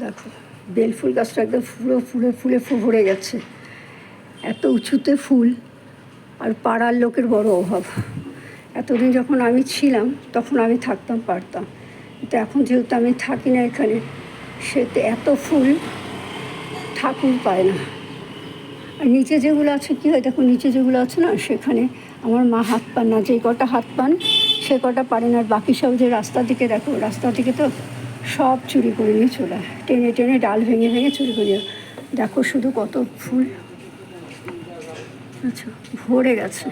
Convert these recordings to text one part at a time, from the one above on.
দেখো বেল ফুল গাছটা একদম ফুলে ফুলে ফুলে ফু- ভরে গেছে। এত উঁচুতে ফুল, আর পাড়ার লোকের বড় অভাব। এতদিন যখন আমি ছিলাম, তখন আমি থাকতাম, পারতাম। কিন্তু এখন যেহেতু আমি থাকি না এখানে সেতে এত ফুল ঠাকুর পায় না। আর নিচে যেগুলো আছে, কী হয় দেখো, নিচে যেগুলো আছে না, সেখানে আমার মা হাত পান না যে কটা হাত পান, সে কটা পারেন। আর বাকি সব যে রাস্তার দিকে দেখো, রাস্তার দিকে তো সব চুরি করে নিয়ে চলে। টেনে টেনে ডাল ভেঙে ভেঙে চুরি করে দেখো শুধু কত ফুল। আচ্ছা ভরে গেছে।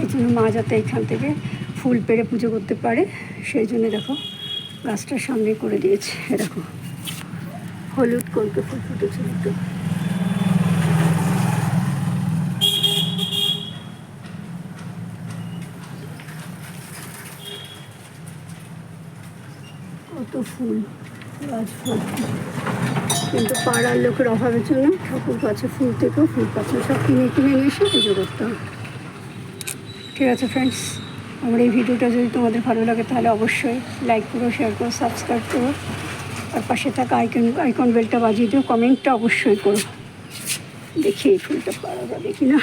এই জন্য মা যাতে এখান থেকে ফুল পেড়ে পুজো করতে পারে, সেই জন্য দেখো গাছটার সামনে করে দিয়েছে। দেখো, হলুদ কলকে ফুল ফুটেছে। একটু কত ফুল গাছ ভর্তি কিন্তু পাড়ার লোকের অভাবের জন্য ঠাকুর কাছে ফুল থেকেও ফুল পাচ্ছে সব কিনে কিনে নিয়ে এসে পুজো করতে হয়। ঠিক আছে ফ্রেন্ডস আমার এই ভিডিওটা যদি তোমাদের ভালো লাগে তাহলে অবশ্যই লাইক করো শেয়ার করো সাবস্ক্রাইব করো। আর পাশে থাকা আইকন আইকন বেলটা বাজিয়ে দিও কমেন্টটা অবশ্যই করো। দেখি এই ফুলটা পাওয়া যাবে কি না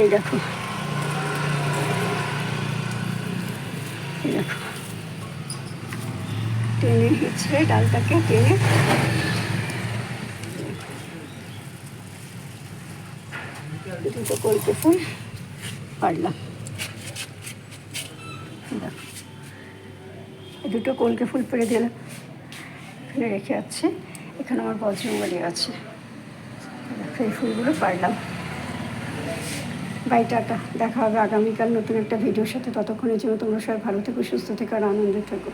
এই দেখো। এই টেনে হিচড়ে ডালটাকে টেনে দুটো কলকে ফুল পারলাম দুটো কলকে ফুল পেরে দিলাম। এখানে রেখে আছে। এখানে আমার বজ্রঙ্গলি আছে। এই ফুলগুলো পারলাম বাই টাটা। দেখা হবে আগামীকাল নতুন একটা ভিডিওর সাথে। ততক্ষণের জন্য তোমরা সবাই ভালো থেকো, সুস্থ থেকো, আর আনন্দে থেকো।